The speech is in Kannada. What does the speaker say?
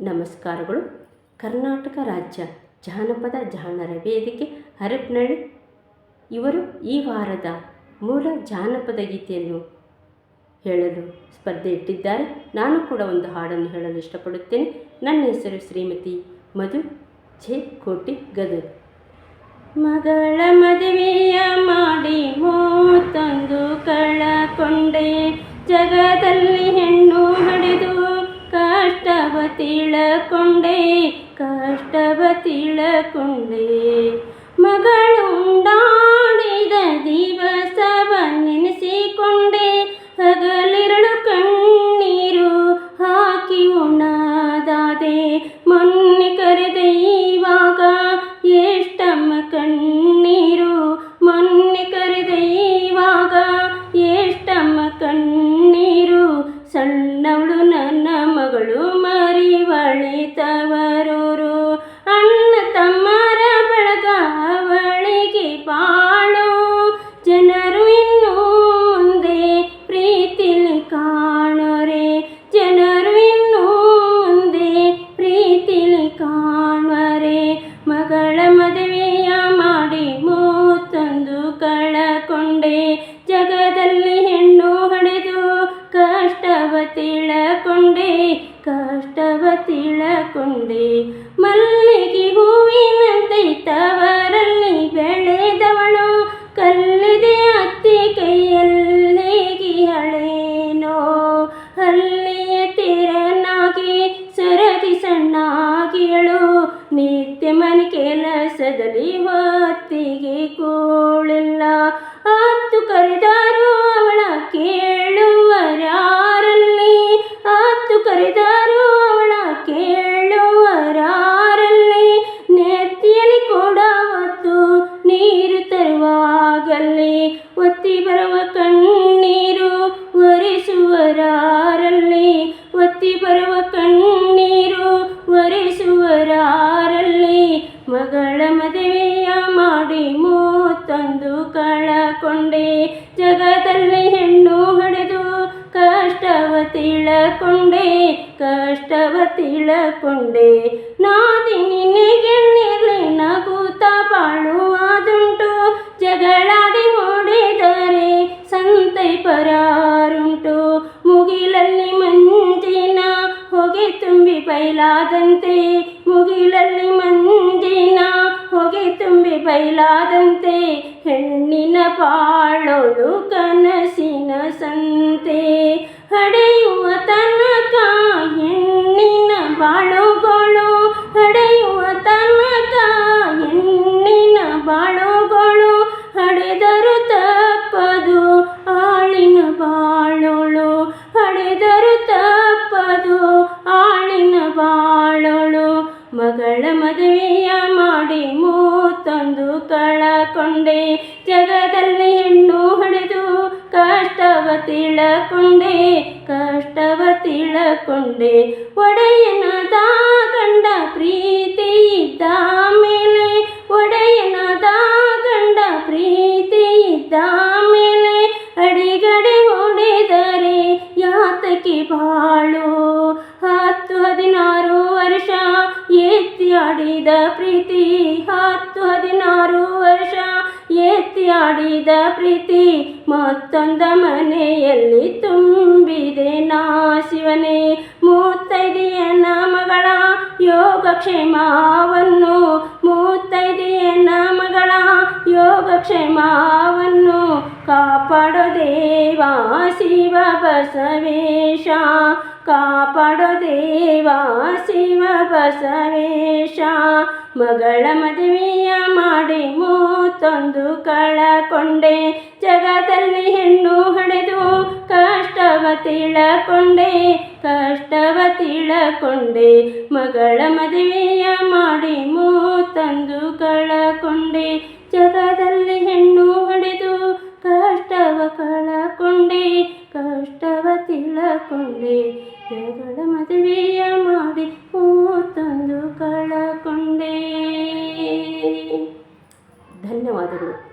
ನಮಸ್ಕಾರಗಳು. ಕರ್ನಾಟಕ ರಾಜ್ಯ ಜಾನಪದ ಜಾಣರ ವೇದಿಕೆ ಹರಪ್ನಳ್ಳಿ ಇವರು ಈ ವಾರದ ಮೂಲ ಜಾನಪದ ಗೀತೆಯನ್ನು ಹೇಳಲು ಸ್ಪರ್ಧೆ ಇಟ್ಟಿದ್ದಾರೆ. ನಾನು ಕೂಡ ಒಂದು ಹಾಡನ್ನು ಹೇಳಲು ಇಷ್ಟಪಡುತ್ತೇನೆ. ನನ್ನ ಹೆಸರು ಶ್ರೀಮತಿ ಮಧು ಜೆ. ಕೋಟಿ ಗದಗ್. ಮಗಳ ಮದುವೆಯ ಮಾಡಿ ಮೂತಂದು ಕಳಕೊಂಡೆ ಜಗದಲ್ಲಿ ತಿಳಕೊಂಡೆ, ಕಷ್ಟವ ತಿಳಕೊಂಡೆ. ಮಗಳುಂಡಾಡಿದ ದಿವಸವ ನೆನೆಸಿಕೊಂಡೆ, ಹಗಲಿರಳು ಕಣ್ಣೀರು ಹಾಕಿ ಉಣ್ಣದಾದೆ ಮೊನ್ನೆ ಕರೆದೈವಾಗ ಎಷ್ಟಮ್ಮ ಕಣ್ಣೀರು, ಮೊನ್ನೆ ಕರೆದೈವಾಗ ಎಷ್ಟಮ್ಮ ಕಣ್ಣೀರು. ಸಣ್ಣವಳು ಜಗದಲ್ಲಿ ಹೆಣ್ಣು ಹೊಡೆದು ಕಷ್ಟವ ತಿಳಕೊಂಡೆ ಕಷ್ಟವ ತಿಳಕೊಂಡೆ. ಮಲ್ಲಿಗೆ ಹೂವಿನಂತೆ ತವರಲ್ಲಿ ಬೆಳೆದವಳು ಕಲ್ಲಿದೆ ಮಾತಿಗೆ ಕೂಳಿಲ್ಲ ಹತ್ತು ಕರೆದಾರು ಅವಳ ಕೇಳುವರಾರಲ್ಲಿ. ಹತ್ತು ಕರೆದಾರು ಅವಳ ಕೇಳುವರಾರಲ್ಲಿ. ನೆತ್ತಿಯಲ್ಲಿ ಕೂಡ ಹೊತ್ತು ನೀರು ತರುವಾಗಲ್ಲಿ ಒತ್ತಿ ಬರುವ ಕಣ್ಣೀರು ಒರೆಸುವರಾರಲ್ಲಿ. ಒತ್ತಿ ಬರುವ ಕಣ್ಣೀರು ಮಗಳ ಮದುವೆಯ ಮಾಡಿ ಮೂತಂದು ಕಳಕೊಂಡೆ. ಜಗದಲ್ಲಿ ಹೆಣ್ಣು ಹಡೆದು ಕಷ್ಟವ ತಿಳಕೊಂಡೆ ಕಷ್ಟವ ತಿಳಕೊಂಡೆ. ನಾದಿ ನಿನಗೆ ನಗುತ್ತಾ ಬಾಳುವುದುಂಟು ತುಂಬಿ ಬೈಲಾದಂತೆ ಮುಗಿಲಲ್ಲಿ ಮಂಜಿನ ಹೊಗೆ ತುಂಬಿ ಬೈಲಾದಂತೆ ಹೆಣ್ಣಿನ ಬಾಳೋಳು ಕನಸಿನ ಸಂತೆ ಹಡೆಯುವ ತನಕ ಹೆಣ್ಣಿನ ಬಾಳುಗಳು ಹಡೆಯುವ ತನಕ ಹೆಣ್ಣಿನ ಬಾಳುಗಳು ಹಡೆದರು ತಪ್ಪದು ಆಳಿನ ಬಾಳೋಳು ಹಡೆದರು ತಪ್ಪದು ಬಾಳೋಳು. ಮಗಳ ಮದುವೆಯ ಮಾಡಿ ಮೂತೊಂದು ಕಳಕೊಂಡೆ. ಜಗದಲ್ಲಿ ಹೆಣ್ಣು ಹೊಡೆದು ಕಷ್ಟವ ತಿಳಕೊಂಡೆ ಕಷ್ಟವ ತಿಳಕೊಂಡೆ. ಒಡೆಯನ ಕಂಡ ಪ್ರೀತಿ ಇದ್ದ ಮೇಲೆ ಒಡೆಯನ ಕಂಡ ಪ್ರೀತಿ ಇದ್ದ ಮೇಲೆ, ಅಡಿಗಡೆ ಹೊಡೆದರೆ ಯಾತಕ್ಕೆ ಬಾಳು? ಹತ್ತು ಹದಿನಾರು ವರ್ಷ ಎತ್ತಿ ಆಡಿದ ಪ್ರೀತಿ. ಹತ್ತು ಹದಿನಾರು ವರ್ಷ ಎತ್ತಿ ಆಡಿದ ಪ್ರೀತಿ. ಮತ್ತೊಂದ ಮನೆಯಲ್ಲಿ ತುಂಬಿದೆ ನಾ ಶಿವನೇ. ಯೋಗ ಮಗಳ ಯೋಗಕ್ಷೇಮವನ್ನು ಮೂತ್ತೈದೆಯನ ಮಗಳ ಯೋಗಕ್ಷೇಮವನ್ನು ಕಾಪಾಡೋ ದೇವಾ ಶಿವ ಬಸವೇಶ. ಕಾಪಾಡೋ ದೇವಾ ಶಿವ ಬಸವೇಶ. ಮಗಳ ಮದುವೆಯ ಮಾಡಿ ಮೂತೊಂದು ಕಳಕೊಂಡೆ. ಜಗದಲ್ಲಿ ಹೆಣ್ಣು ಹಡೆದು ಕಷ್ಟವ ತಿಳಕೊಂಡೆ. ಕಷ್ಟವ ತಿಳಕೊಂಡೆ. ಮಗಳ ಮದುವೆಯ ಮಾಡಿ ಮೂತೊಂದು ಕಳಕೊಂಡೆ. ಜಗದಲ್ಲಿ ಹೆಣ್ಣು ಹೊಡೆದು ಕಷ್ಟವ ಕಳಕೊಂಡೆ. ಕಷ್ಟವ ತಿಳಕೊಂಡೆ. ಧನ್ಯವಾದಗಳು